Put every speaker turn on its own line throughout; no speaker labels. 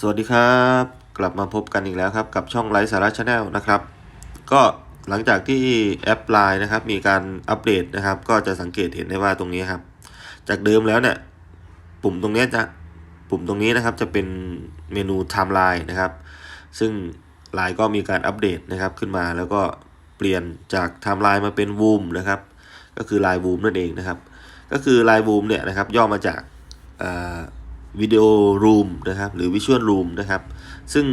สวัสดีครับ กลับมาพบกันอีกแล้วครับ กับช่องไลฟ์สาระชาแนลนะครับ ก็หลังจากที่แอปไลน์นะครับ มีการอัปเดตนะครับ ก็จะสังเกตเห็นได้ว่าตรงนี้ครับ จากเดิมแล้วเนี่ย ปุ่มตรงนี้จะปุ่มตรงนี้นะครับ จะเป็นเมนูไทม์ไลน์นะครับ ซึ่งไลน์ก็มีการอัปเดตนะครับขึ้นมาแล้วก็เปลี่ยนจากไทม์ไลน์มาเป็นวูมนะครับ ก็คือไลน์วูมนั่นเองนะครับ ก็คือไลน์วูมเนี่ยนะครับ ย่อมาจาก วิดีโอรูมนะครับหรือวิชวลรูมนะครับซึ่ง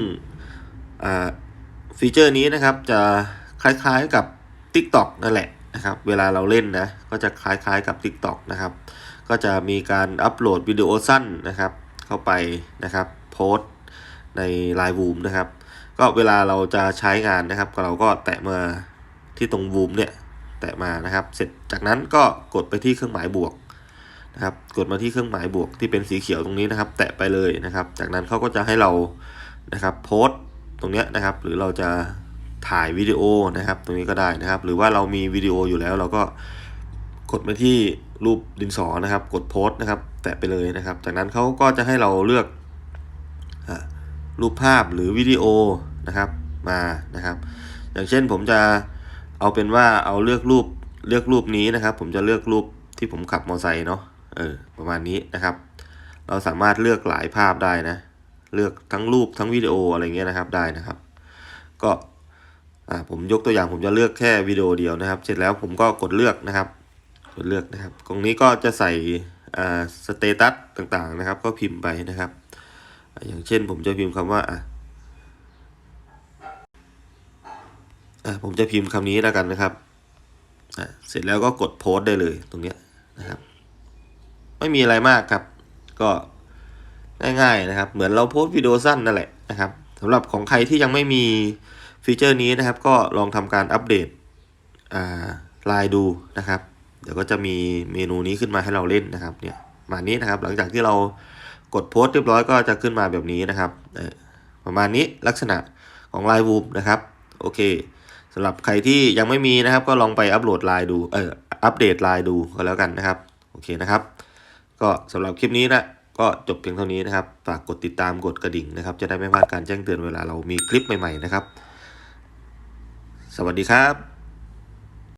ฟีเจอร์นี้นะครับจะคล้ายๆกับ TikTok นั่นแหละนะครับเวลาเราเล่นนะก็จะคล้ายๆกับ TikTok นะครับก็จะมีการอัปโหลดวิดีโอสั้นนะครับเข้าไปนะครับโพสต์ใน Line Boom นะครับก็เวลาเราจะใช้งานนะครับเราก็แตะมาที่ตรง Boom เนี่ยแตะมานะครับ เสร็จจากนั้นก็กดไปที่เครื่องหมายบวก นะครับ กดมาที่เครื่องหมายบวกที่เป็นสีเขียวตรงนี้นะครับ แตะไปเลยนะครับ จากนั้นเขาก็จะให้เรานะครับโพสต์ตรงเนี้ยนะครับ หรือเราจะถ่ายวิดีโอนะครับ ตรงนี้ก็ได้นะครับ หรือว่าเรามีวิดีโออยู่แล้ว เราก็กดมาที่รูปดินสอนะครับ กดโพสต์นะครับ แตะไปเลยนะครับ จากนั้นเขาก็จะให้เราเลือกรูปภาพหรือวิดีโอนะครับมานะครับ อย่างเช่นผมจะเอาเป็นว่าเอาเลือกรูปเลือกรูปนี้นะครับ ผมจะเลือกรูปที่ผมขับมอเตอร์ไซค์เนาะ เออประมาณนี้นะครับ เราสามารถเลือกหลายภาพได้นะ เลือกทั้งรูปทั้งวิดีโออะไรเงี้ยนะครับได้นะครับ ก็อ่าผมยกตัวอย่างผมจะเลือกแค่วิดีโอเดียวนะครับ เสร็จแล้วผมก็กดเลือกนะครับ กดเลือกนะครับ ตรงนี้ก็จะใส่อ่าสเตตัสต่างๆนะครับ ก็พิมพ์ไปนะครับ อย่างเช่นผมจะพิมพ์คำว่าอะผมจะพิมพ์คำนี้แล้วกันนะครับ เสร็จแล้วก็กดโพสต์ได้เลยตรงนี้นะครับ ไม่มีอะไรมากครับ ก็ง่ายๆนะครับ เหมือนเราโพสต์วิดีโอสั้นนั่นแหละนะครับสำหรับของใครที่ยังไม่มีฟีเจอร์นี้นะครับ ก็ลองทำการอัปเดตอ่าไลน์ดูนะครับ เดี๋ยวก็จะมีเมนูนี้ขึ้นมาให้เราเล่นนะครับเนี่ยมานี้นะครับหลังจากที่เรากดโพสต์เรียบร้อยก็จะขึ้นมาแบบนี้นะครับประมาณนี้ลักษณะของไลน์วูมนะครับโอเคสำหรับใครที่ยังไม่มีนะครับ ก็ลองไปอัปโหลดไลน์ดูเอออัปเดตไลน์ดูก็แล้วกันนะครับ โอเคนะครับ ก็สำหรับคลิปนี้นะก็จบเพียงเท่านี้นะครับ ฝากกดติดตามกดกระดิ่งนะครับ จะได้ไม่พลาดการแจ้งเตือนเวลาเรามีคลิปใหม่ๆนะครับ สวัสดีครับ